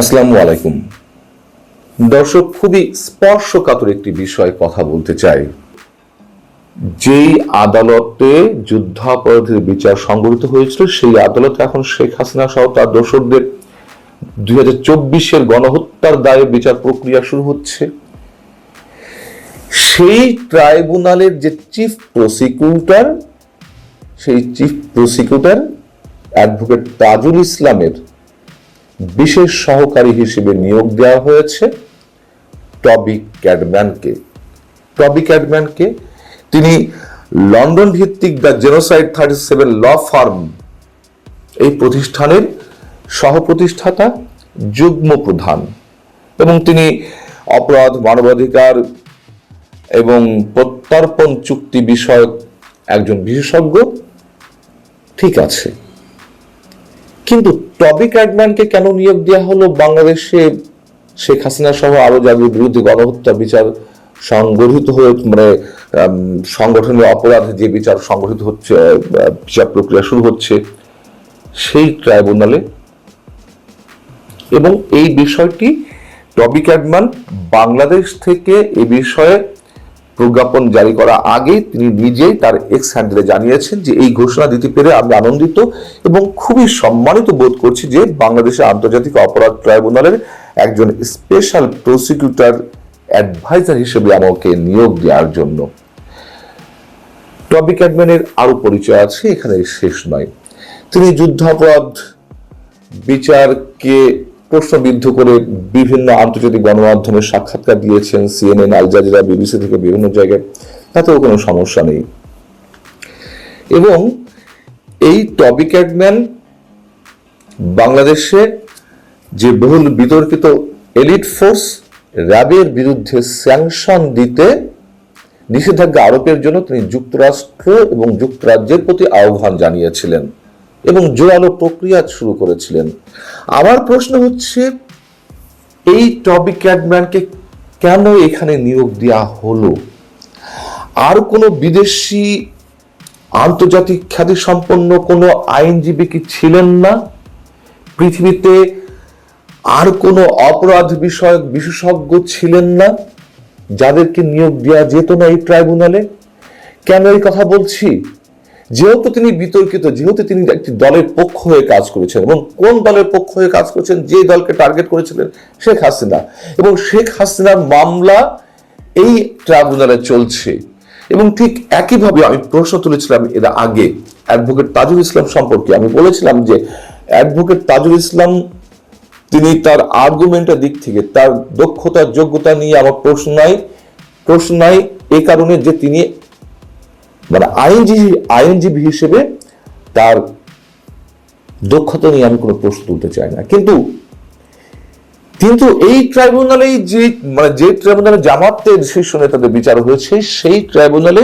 আসসালামু আলাইকুম। দর্শক, খুবই স্পর্শকাতর একটি বিষয়ে কথা বলতে চাই। যেই আদালতে যুদ্ধাপরাধের বিচার সংগঠিত হয়েছিল, সেই আদালতে এখন শেখ হাসিনা সহ তার দর্শকদের দুই হাজার চব্বিশের গণহত্যার দায়ে বিচার প্রক্রিয়া শুরু হচ্ছে। সেই ট্রাইব্যুনালের যে চিফ প্রসিকিউটর, সেই চিফ প্রসিকিউটর অ্যাডভোকেট তাজুল ইসলামের বিশেষ সহকারী হিসেবে নিয়োগ দেওয়া হয়েছে টবি ক্যাডম্যানকে। টবি ক্যাডম্যানকে তিনি লন্ডন ভিত্তিক the genocide thirty seven law firm এই প্রতিষ্ঠানের সহপ্রতিষ্ঠাতা, যুগ্ম প্রধান এবং তিনি অপরাধ, মানবাধিকার এবং প্রত্যর্পণ চুক্তি বিষয়ক একজন বিশেষজ্ঞ। ঠিক আছে। কিন্তু টবি ক্যাডম্যানকে কেন নিয়োগ দেওয়া হলো? বাংলাদেশে শেখ হাসিনা সহ আরও যাদের বিরুদ্ধে গণহত্যা বিচার সংগঠিত হয়ে মানে আম, সংগঠনীয় অপরাধ যে বিচার সংগঠিত হচ্ছে বিচার প্রক্রিয়া শুরু হচ্ছে সেই ট্রাইব্যুনালে। এবং এই বিষয়টি টবি ক্যাডম্যান বাংলাদেশ থেকে এ বিষয়ে প্রজ্ঞাপন জারি করা আগে তিনি নিজেই তার এক্স হ্যান্ডেলে জানিয়েছেন যে এই ঘোষণা দিতে পেরে আমি আনন্দিত এবং খুবই সম্মানিত বোধ করছি যে বাংলাদেশের আন্তর্জাতিক অপরাধ ট্রাইব্যুনালের একজন স্পেশাল প্রসিকিউটর অ্যাডভাইজার হিসেবে আমাকে নিয়োগ দেওয়ার জন্য। টবি ক্যাডম্যানের আরও পরিচয় আছে, এখানে শেষ নয়। তিনি যুদ্ধাপরাধ বিচারকে প্রশ্নবিদ্ধ করে বিভিন্ন আন্তর্জাতিক গণমাধ্যমে সাক্ষাৎকার দিয়েছেন সিএনএন আল জাজিরা বিবিসি থেকে বিভিন্ন জায়গায়। তাতেও কোনো সমস্যা নেই। এবং এই টবি ক্যাডম্যান বাংলাদেশে যে বহুল বিতর্কিত এলিট ফোর্স, র্যাবের বিরুদ্ধে স্যাংশন দিতে নিষেধাজ্ঞা আরোপের জন্য তিনি যুক্তরাষ্ট্র এবং যুক্তরাজ্যের প্রতি আহ্বান জানিয়েছিলেন। এবং জোরালো প্রক্রিয়া শুরু করেছিলেন। আমার প্রশ্ন হচ্ছে, এই টবি ক্যাডম্যানকে কেন এখানে নিয়োগ দেওয়া হলো? আর কোনো বিদেশি আন্তর্জাতিক খ্যাতি সম্পন্ন কোনো আইনজীবী কি ছিলেন না? পৃথিবীতে আর কোনো অপরাধ বিষয়ক বিশেষজ্ঞ ছিলেন না? যাদেরকে নিয়োগ দেওয়া যেত না এই ট্রাইব্যুনালে? কেন এই কথা বলছি? যেহেতু তিনি বিতর্কিত, যেহেতু তিনি একটি দলের পক্ষ হয়ে কাজ করেছেন এবং কোন দলের পক্ষ হয়ে কাজ করেছেন যে দলকে টার্গেট করেছিলেন, শেখ হাসিনা। এবং শেখ হাসিনার মামলা এই ট্রাইব্যুনালে চলছে। এবং ঠিক একইভাবে আমি প্রশ্ন তুলেছিলাম এর আগে অ্যাডভোকেট তাজুল ইসলাম সম্পর্কে। আমি বলেছিলাম যে অ্যাডভোকেট তাজুল ইসলাম, তিনি তার আর্গুমেন্টের দিক থেকে, তার দক্ষতা, যোগ্যতা নিয়ে আমার প্রশ্ন নাই। প্রশ্ন নাই এ কারণে যে তিনি মানে আইনজীবী আইনজীবী হিসেবে তার দক্ষতা নিয়ে আমি কোনো প্রশ্ন তুলতে চাই না। কিন্তু কিন্তু এই ট্রাইব্যুনালেই যে মানে যে ট্রাইব্যুনালে জামাতের শীর্ষ নেতাদের বিচার হয়েছে, সেই ট্রাইব্যুনালে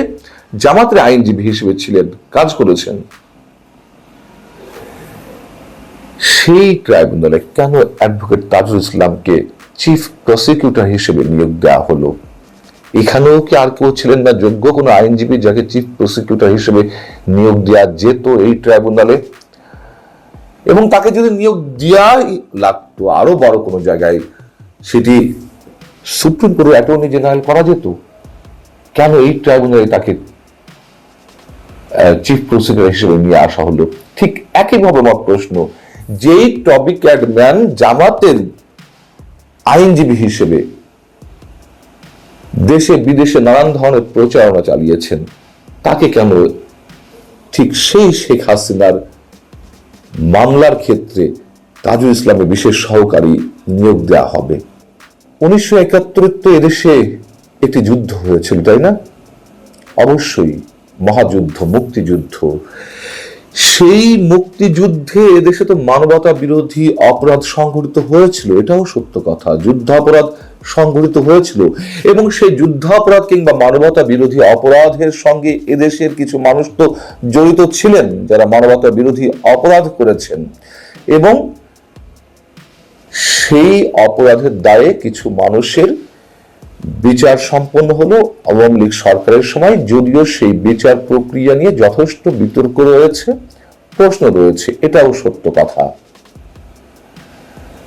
জামাতের আইনজীবী হিসেবে ছিলেন, কাজ করেছেন। সেই ট্রাইব্যুনালে কেন অ্যাডভোকেট তাজুল ইসলামকে চিফ প্রসিকিউটর হিসেবে নিয়োগ দেওয়া হলো? এখানেও কি আর কেউ ছিলেন না? যোগ্য কোনো আইনজীবী যাকে চিফ প্রসিকিউটর হিসেবে নিয়োগ দেওয়া যেত এই ট্রাইব্যুনালে? এবং তাকে যদি নিয়োগ দেওয়াই লাগতো আরও বড় কোনো জায়গায়, সেটি সুপ্রিম কোর্টের অ্যাটর্নি জেনারেল করা যেত? কেন এই ট্রাইব্যুনালে তাকে চিফ প্রসিকিউটর হিসেবে নিয়ে আসা হলো? ঠিক একইভাবে আমার প্রশ্ন, যেই টপিক ক্যাডম্যান জামাতের আইনজীবী হিসেবে দেশে, বিদেশে নানান ধরনের প্রচারণা চালিয়েছেন। তাকে কেন ঠিক সেই শেখ হাসিনার মামলার ক্ষেত্রে তাজুল ইসলামের বিশেষ সহকারী নিয়োগ দেওয়া হবে? উনিশশো একাত্তরে তো এদেশে একটি যুদ্ধ হয়েছিল, তাই না? অবশ্যই মহাযুদ্ধ, মুক্তিযুদ্ধ। সেই মুক্তিযুদ্ধে এদেশে তো মানবতা বিরোধী অপরাধ সংঘটিত হয়েছিল, এটাও সত্য কথা। যুদ্ধাপরাধ সংঘটিত হয়েছিল এবং সেই যুদ্ধাপরাধ কিংবা মানবতা বিরোধী অপরাধের সঙ্গে এদেশের কিছু মানুষ তো জড়িত ছিলেন, যারা মানবতা বিরোধী অপরাধ করেছেন। এবং সেই অপরাধের দায়ে কিছু মানুষের বিচার সম্পন্ন হলো। আওয়ামী লীগ সরকারের সময় যদিও সেই বিচার প্রক্রিয়া নিয়ে যথেষ্ট বিতর্ক রয়েছে, প্রশ্ন রয়েছে, এটাও সত্য কথা।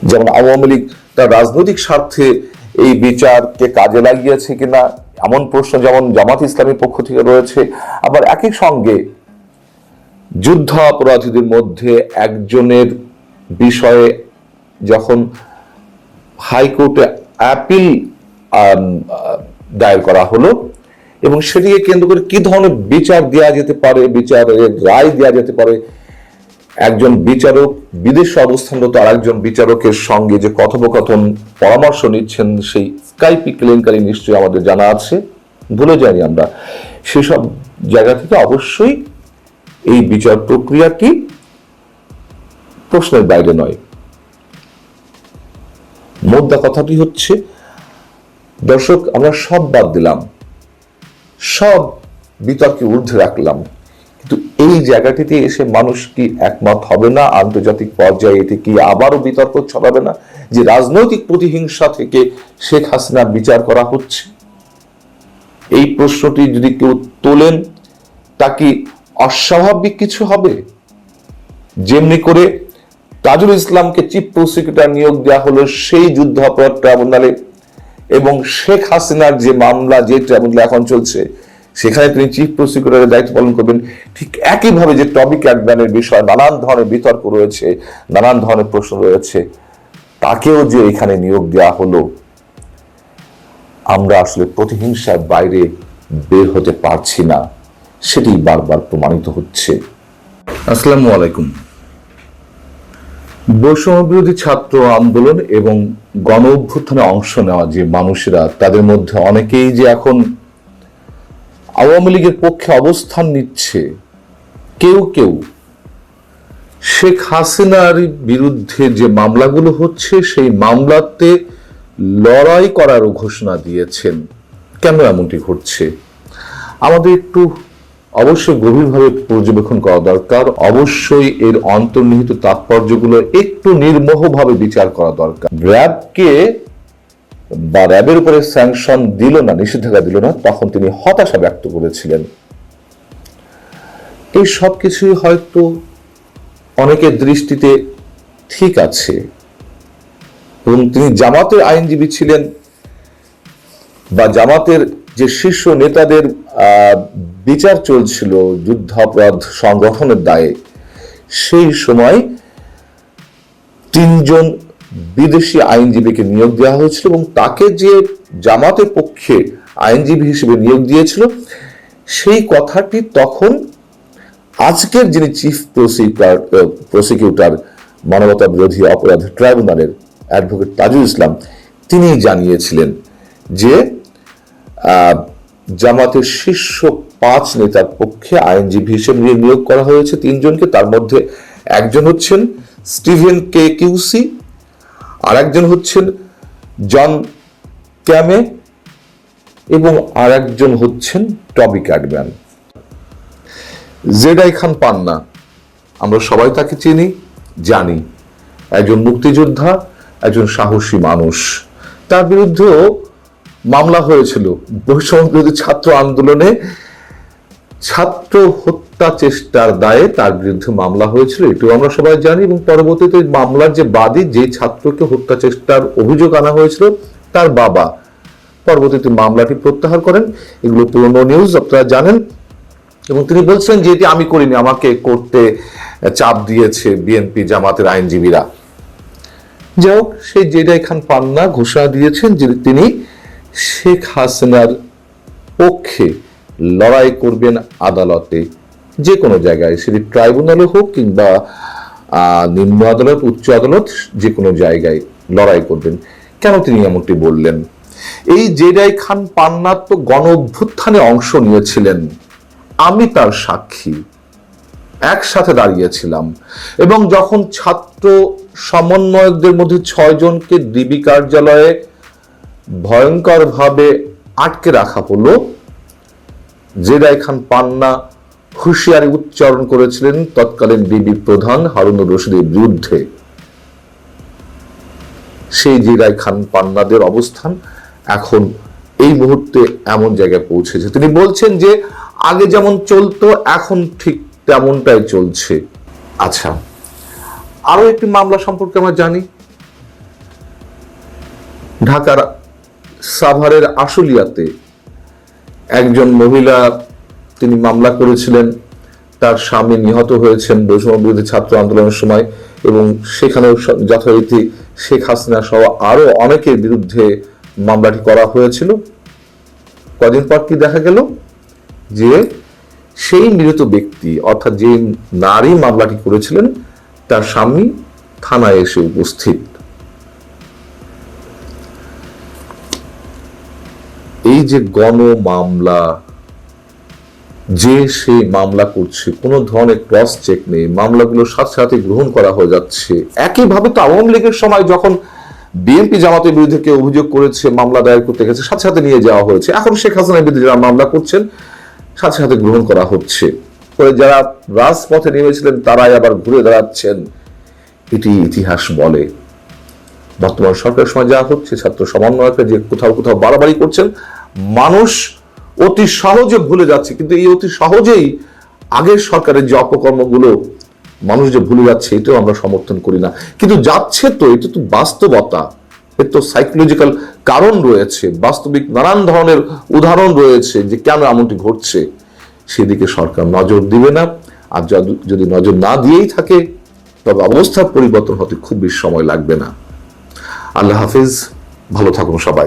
যেমন আওয়ামী লীগ তার রাজনৈতিক স্বার্থে এই বিচারকে কাজে লাগিয়েছে কিনা? এমন প্রশ্ন যেমন জামাত ইসলামের পক্ষ থেকে রয়েছে, আবার একই সঙ্গে যুদ্ধ অপরাধীদের মধ্যে একজনের বিষয়ে যখন হাইকোর্টে অ্যাপিল দায়ের করা হলো এবং সেটিকে কেন্দ্র করে কি ধরনের বিচার দেওয়া যেতে পারে, বিচারের রায় দেওয়া যেতে পারে একজন বিচারক, বিদেশে অবস্থানরত আর একজন বিচারকের সঙ্গে যে কথোপকথন পরামর্শ নিচ্ছেন, সেই স্কাইপি কেলেঙ্কারি নিশ্চয়ই আমাদের জানা আছে। ভুলে যাইনি আমরা। সেসব জায়গা থেকে অবশ্যই এই বিচার প্রক্রিয়াটি প্রশ্নের বাইরে নয়। মোদ্দা কথাটি হচ্ছে, দর্শক, আমরা সব বাদ দিলাম। সব বিতর্কে ঊর্ধ্বে রাখলাম। কিন্তু এই জায়গাটিতে এসে মানুষ কি একমত হবে না? আন্তর্জাতিক পর্যায়ে এতে কি আবারও বিতর্ক ছড়াবে না? যে রাজনৈতিক প্রতিহিংসা থেকে শেখ হাসিনার বিচার করা হচ্ছে? এই প্রশ্নটি যদি কেউ তোলেন, তা কি অস্বাভাবিক কিছু হবে? যেমনি করে তাজুল ইসলামকে চিফ প্রসিকিউটর নিয়োগ দেওয়া হলো সেই যুদ্ধ অপরাধ ট্রাইব্যুনালে এবং শেখ হাসিনার যে মামলা, যে ট্রাইব্যুনালে এখন চলছে সেখানে তিনি চিফ প্রসিকিউটরের দায়িত্ব পালন করবেন। ঠিক একইভাবে যে টবি ক্যাটব্যানের বিষয় নানান ধরনের বিতর্ক রয়েছে, নানান ধরনের প্রশ্ন রয়েছে, তাকেও যে এখানে নিয়োগ দেওয়া হলো, আমরা আসলে প্রতিহিংসার বাইরে বের হতে পারছি না, সেটি বারবার প্রমাণিত হচ্ছে। আসসালামু আলাইকুম। বৈষম্য বিরোধী ছাত্র আন্দোলন এবং গণ অভ্যুত্থানে অংশ নেওয়া যে মানুষেরা, তাদের মধ্যে অনেকেই যে এখন আওয়ামী লীগের পক্ষে অবস্থান নিচ্ছে কেউ কেউ। শেখ হাসিনার বিরুদ্ধে যে মামলাগুলো হচ্ছে, সেই মামলাতে লড়াই করারও ঘোষণা দিয়েছেন। কেন এমনটি ঘটছে? আমাদের একটু অবশ্যই গভীরভাবে পর্যবেক্ষণ করা দরকার। অবশ্যই এর অন্তর্নিহিত তাৎপর্যগুলো একটু নির্মোহভাবে বিচার করা দরকার। র্যাবকে বা র্যাবের উপরে স্যাংশন দিল না, নিষেধাজ্ঞা দিল না, তখন তিনি হতাশা ব্যক্ত করেছিলেন। এই সব কিছুই হয়তো অনেকের দৃষ্টিতে ঠিক আছে। এবং তিনি জামাতের আইনজীবী ছিলেন বা জামাতের যে শীর্ষ নেতাদের বিচার চলছিল, যুদ্ধাপরাধ সংগঠনের দায়ে, সেই সময় তিনজন বিদেশি আইনজীবীকে নিয়োগ দেওয়া হয়েছিল এবং তাকে যে জামাতের পক্ষে আইনজীবী হিসেবে নিয়োগ দিয়েছিল, সেই কথাটি তখন আজকের যিনি চিফ প্রসিকিউটর প্রসিকিউটর মানবতা বিরোধী অপরাধ ট্রাইব্যুনালের অ্যাডভোকেট তাজুল ইসলাম, তিনি জানিয়েছিলেন যে জামাতের শীর্ষ পাঁচ নেতার পক্ষে আইনজীবী হিসেবে নিয়োগ করা হয়েছে তিনজনকে। তার মধ্যে একজন হচ্ছেন স্টিভেন কে কিউসি আর একজন হচ্ছেন জন ক্যামে এবং আর একজন হচ্ছেন টবি ক্যাডম্যান জেডাই খান পান্না, আমরা সবাই তাকে চিনি, জানি। একজন মুক্তিযোদ্ধা, একজন সাহসী মানুষ। তার বিরুদ্ধেও মামলা হয়েছিল। বৈষম্য ছাত্র আন্দোলনে ছাত্র হত্যা চেষ্টার দায়ে তার বিরুদ্ধে মামলা হয়েছিল, এটিও আমরা সবাই জানি, এবং পরবর্তীতে মামলার যে বাদী, যে ছাত্রকে হত্যা চেষ্টার অভিযোগ আনা হয়েছিল, তার বাবা পরবর্তীতে মামলাটি প্রত্যাহার করেন। এগুলো পুরনো নিউজ, আপনারা জানেন। এবং তিনি বলছেন যে, এটি আমি করিনি, আমাকে করতে চাপ দিয়েছে বিএনপি জামাতের আইনজীবীরা। যাই হোক, সেই জেডাই খান পান্না ঘোষণা দিয়েছেন যে, তিনি শেখ হাসিনার পক্ষে লড়াই করবেন আদালতে। যে কোনো জায়গায়, সেটি ট্রাইব্যুনালে হোক কিংবা নিম্ন আদালত, উচ্চ আদালত যে কোনো জায়গায় লড়াই করবেন। কেন তিনি এমনটি বললেন? এই জেডাই খান পান্নার তো গণ অভ্যুত্থানে অংশ নিয়েছিলেন। আমি তার সাক্ষী। একসাথে দাঁড়িয়েছিলাম। এবং যখন ছাত্র সমন্বয়কদের মধ্যে ছয় জনকে ডিবি কার্যালয়ে ভয়ঙ্করভাবে আটকে রাখা হলো জেডাই খান পান্না হুঁশিয়ারি উচ্চারণ করেছিলেন তৎকালীন ডিবি প্রধান হারুনুর রশিদের বিরুদ্ধে। সেই জেডাই খান পান্নাদের অবস্থান এখন এই মুহূর্তে এমন জায়গায় পৌঁছেছে। তিনি বলছেন যে, আগে যেমন চলতো, এখন ঠিক তেমনটাই চলছে। আচ্ছা আরও একটি মামলা সম্পর্কে আমরা জানি। ঢাকার সাভারের আশুলিয়াতে একজন মহিলা তিনি মামলা করেছিলেন, তার স্বামী নিহত হয়েছেন বৈষম্য বিরোধী ছাত্র আন্দোলনের সময় এবং সেখানেও যথারীতি শেখ হাসিনা সহ আরও অনেকের বিরুদ্ধে মামলাটি করা হয়েছিল। কদিন পর কি দেখা গেল? যে সেই মৃত ব্যক্তি, অর্থাৎ যে নারী মামলাটি করেছিলেন, তার স্বামী থানায় এসে উপস্থিত। এই যে গণ মামলা যে সে মামলা করছে, কোনো ধরনের ক্রস চেক নেই, মামলাগুলো সাথে সাথে গ্রহণ করা হয়ে যাচ্ছে। একইভাবে তো আওয়ামী লীগের সময় যখন বিএনপি জামাতের বিরুদ্ধে কেউ অভিযোগ করেছে, মামলা দায়ের করতে গেছে, সাথে সাথে নিয়ে যাওয়া হয়েছে। এখন শেখ হাসিনার বিরুদ্ধে যারা মামলা করছেন, সাথে সাথে গ্রহণ করা হচ্ছে। পরে যারা রাজপথে নেমেছিলেন, তারাই আবার ঘুরে দাঁড়াচ্ছেন। এটি ইতিহাস বলে। বর্তমান সরকারের সময় যা হচ্ছে, ছাত্র সমন্বয়কে যে কোথাও কোথাও বাড়াবাড়ি করছেন, মানুষ অতি সহজে ভুলে যাচ্ছে। কিন্তু এই অতি সহজেই আগের সরকারের যে অপকর্মগুলো মানুষ যে ভুলে যাচ্ছে, এটাও আমরা সমর্থন করি না। কিন্তু যাচ্ছে তো, এটা তো বাস্তবতা। এর তো সাইকোলজিক্যাল কারণ রয়েছে, বাস্তবিক নানান ধরনের উদাহরণ রয়েছে যে কেন এমনটি ঘটছে। সেদিকে সরকার নজর দিবে না। আর যদি- নজর না দিয়েই থাকে, তবে অবস্থার পরিবর্তন হতে খুব বেশি সময় লাগবে না। আল্লাহ হাফিজ, ভালো থাকুন সবাই।